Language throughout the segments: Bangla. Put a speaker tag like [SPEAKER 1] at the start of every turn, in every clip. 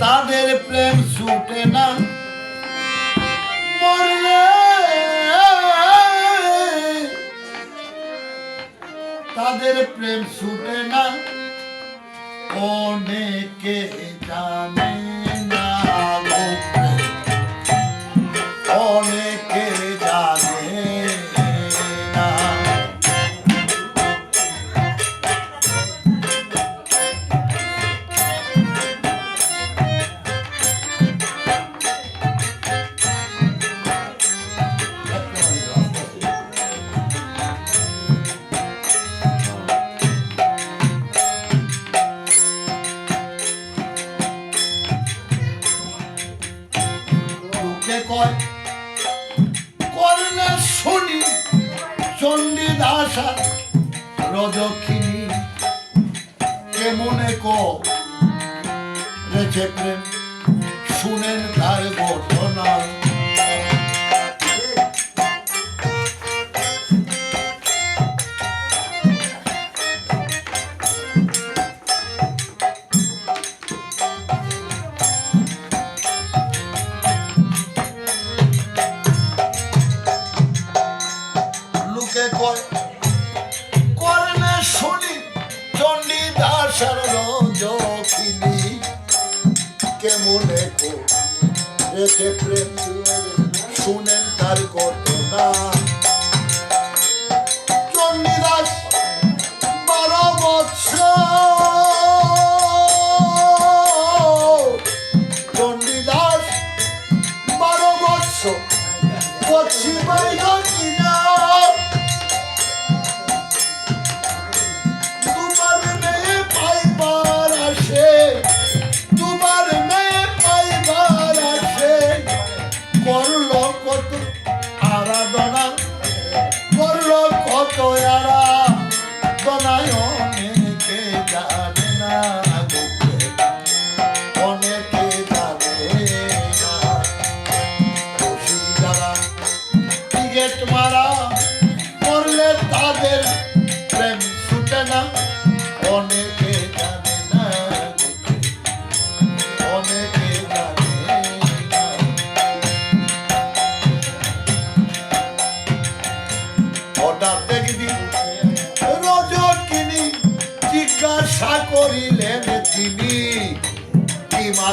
[SPEAKER 1] তাদের প্রেম ছুটে না। মরলে তাদের প্রেম ছুটে না। অনেকে জানে লোকে কয় করলে শুনি চণ্ডী আর রজক্ষিণী কে মনে রেছে প্রেম শুনেন তার ঘটনা। কেমনে কো রেছে প্রেম শুনেন তার ঘটনা চণ্ডীদাস বারো বৎসর চণ্ডীদাস বারো পশ্চিমাই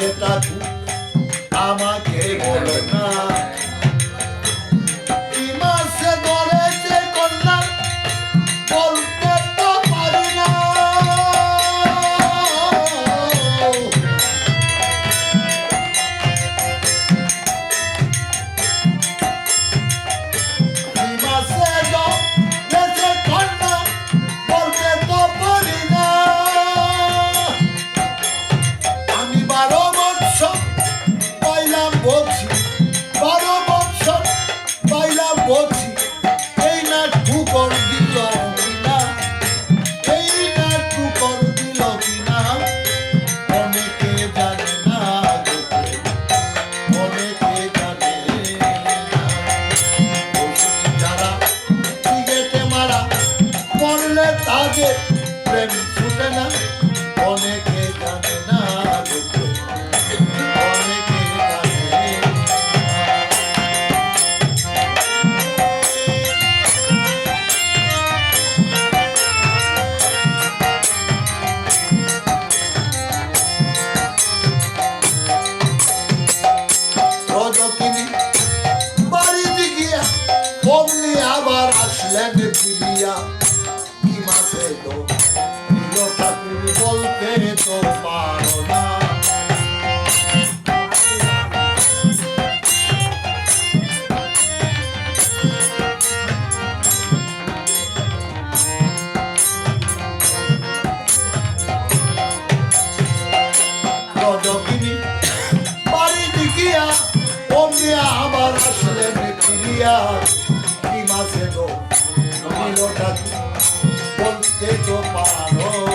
[SPEAKER 1] বেঁচে তা আমাকে বলো না। que topado.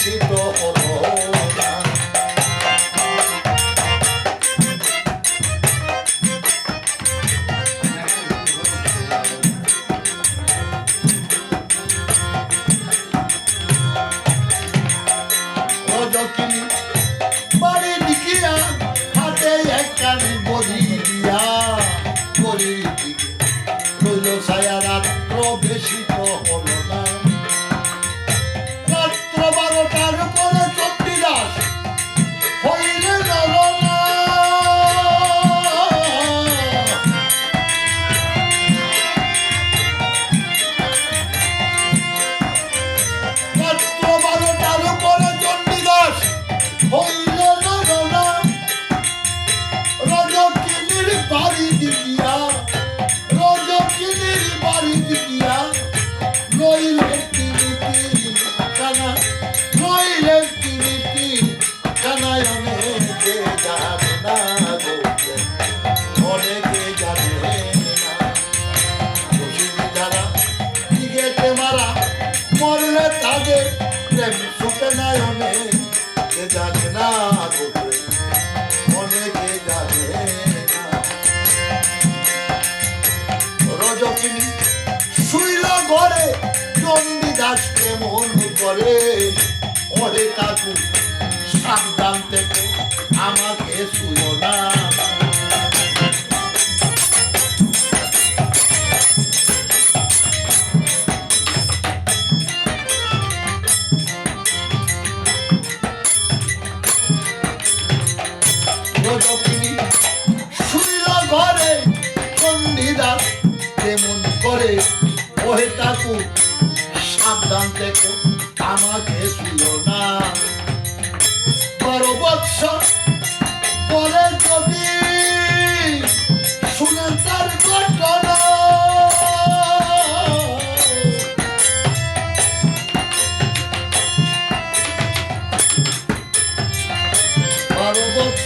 [SPEAKER 1] দূষিত করো না বাড়ি নিকিয়া হাতে একখানি বধি মন করে ওরে কাকু সাবধান থেকে আমাকে শুনো না Go.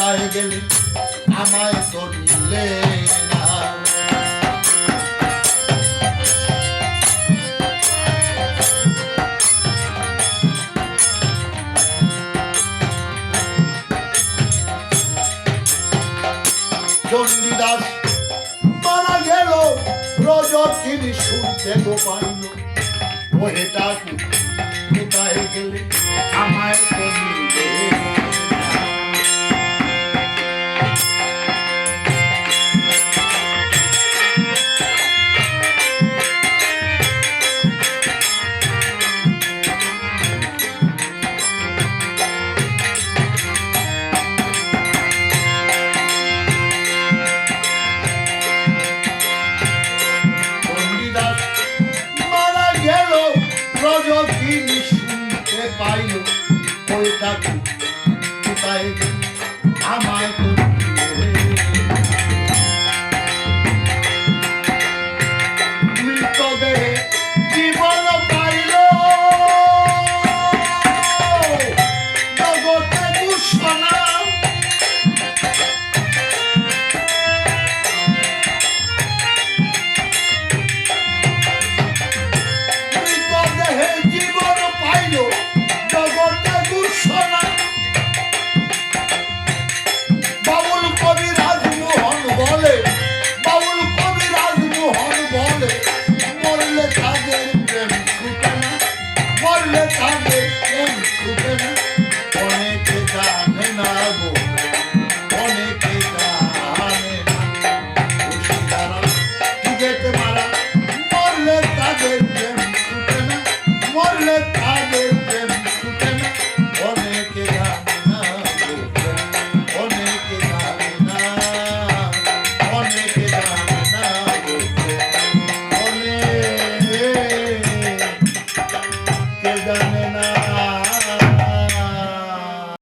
[SPEAKER 1] কোথায় গেলি আমায় করলে না। চণ্ডীদাস মারা গেল, রজত তিনি শুনতে তো পাইল। ওহে কোথায় গেলে? আমায় করলে ওইটা কোথায় আমায় তো